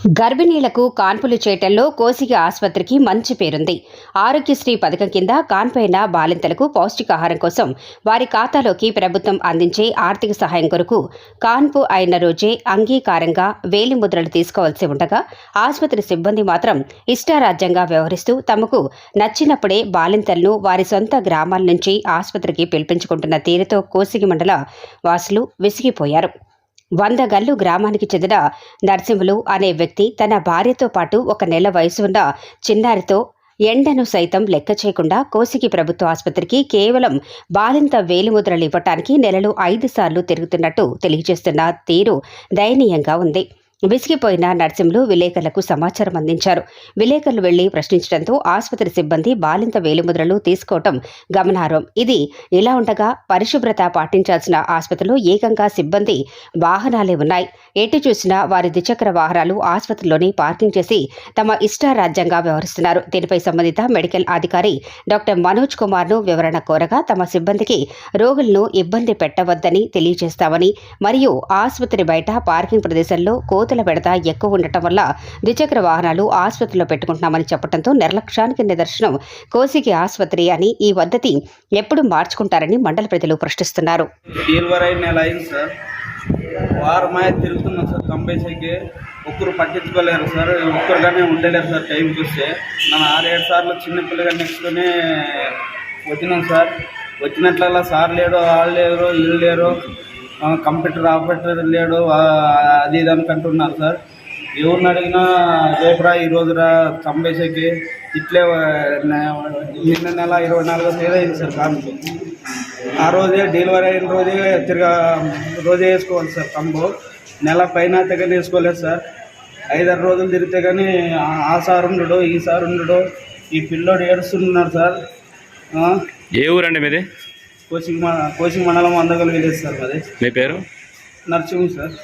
గర్భిణీలకు కాన్పులు చేయటంలో కోసిగి ఆసుపత్రికి మంచి పేరుంది. ఆరోగ్యశ్రీ పథకం కింద కాన్పైన బాలింతలకు పౌష్టికాహారం కోసం వారి ఖాతాలోకి ప్రభుత్వం అందించే ఆర్థిక సహాయం కొరకు కాన్పు అయిన రోజే అంగీకారంగా వేలిముద్రలు తీసుకోవాల్సి ఉండగా ఆసుపత్రి సిబ్బంది మాత్రం ఇష్టారాజ్యంగా వ్యవహరిస్తూ తమకు నచ్చినప్పుడే బాలింతలను వారి సొంత గ్రామాల నుంచి ఆసుపత్రికి పిలిపించుకుంటున్న తీరుతో కోసిగి మండల వాసులు విసిగిపోయారు. వంద గల్లు గ్రామానికి చెందిన నరసింహులు అనే వ్యక్తి తన భార్యతో పాటు ఒక నెల వయసు ఉన్న చిన్నారితో ఎండను సైతం లెక్క చేయకుండా కోసికి ప్రభుత్వ ఆసుపత్రికి కేవలం బాలింత వేలిముద్రలు ఇవ్వటానికి నెలలో ఐదు సార్లు తిరుగుతున్నట్టు తెలియజేస్తున్న తీరు దయనీయంగా ఉంది. విసిగిపోయిన నర్సింహులు విలేకరులకు సమాచారం అందించారు. విలేకరులు వెళ్ళి ప్రశ్నించడంతో ఆసుపత్రి సిబ్బంది బాలింత వేలిముద్రలు తీసుకోవటం గమనార్హం. ఇది ఇలా ఉండగా పరిశుభ్రత పాటించాల్సిన ఆసుపత్రిలో ఏకంగా సిబ్బంది వాహనాలే ఉన్నాయి. ఎటు చూసినా వారి ద్విచక్ర వాహనాలు ఆసుపత్రిలోనే పార్కింగ్ చేసి తమ ఇష్టారాజ్యంగా వ్యవహరిస్తున్నారు. దీనిపై సంబంధిత మెడికల్ అధికారి డాక్టర్ మనోజ్ కుమార్ను వివరణ కోరగా తమ సిబ్బందికి రోగులను ఇబ్బంది పెట్టవద్దని తెలియజేస్తామని మరియు ఆసుపత్రి బయట పార్కింగ్ ప్రదేశంలో కోతుల బెడద ఎక్కువ ఉండటం వల్ల ద్విచక్ర వాహనాలు ఆసుపత్రిలో పెట్టుకుంటున్నామని చెప్పడంతో నిర్లక్ష్యానికి నిదర్శనం కోసిగి ఆసుపత్రి అని ఈ పద్ధతి ఎప్పుడు మార్చుకుంటారని మండల ప్రజలు ప్రశ్నిస్తున్నారు. సార్. వారమాయ తిరుగుతున్నాం సార్. ఒక్కరు పట్టించుకోలేరు సార్. ఒక్కరుగానే ఉండలేరు సార్ టైం చూస్తే. మనం ఆరేడు సార్లు చిన్నపిల్లగా నెక్స్ట్నే వచ్చినాం సార్. వచ్చినట్లల్లా సార్ లేడు వాళ్ళు లేరు ఇల్లు లేరు. కంప్యూటర్ ఆపరేటర్ లేడు అది ఇది అనుకుంటున్నారు సార్. ఎవరిని అడిగినా రేపురా ఈ రోజురా కంపేసేకి ఇట్లే నిన్న నెల ఇరవై నాలుగో తేదీ అయింది సార్ కాన్పు ఆ రోజే డెలివరీ అయిన రోజే తిరగా రోజే వేసుకోవాలి సార్ కంబు. నెల పైన తెగని వేసుకోలేదు సార్. ఐదారు రోజులు తిరిగితే కానీ ఆ- సార్ ఉండడు ఈ సార్ ఉండడు. ఈ పిల్లోడు ఏడుస్తున్నాడు సార్. ఏ ఊరండి మీది? కోచింగ్ మ- కోచింగ్ మండలం అందగలు విలేజ్ సార్ అది మీ పేరు? నర్సింగ్ సార్.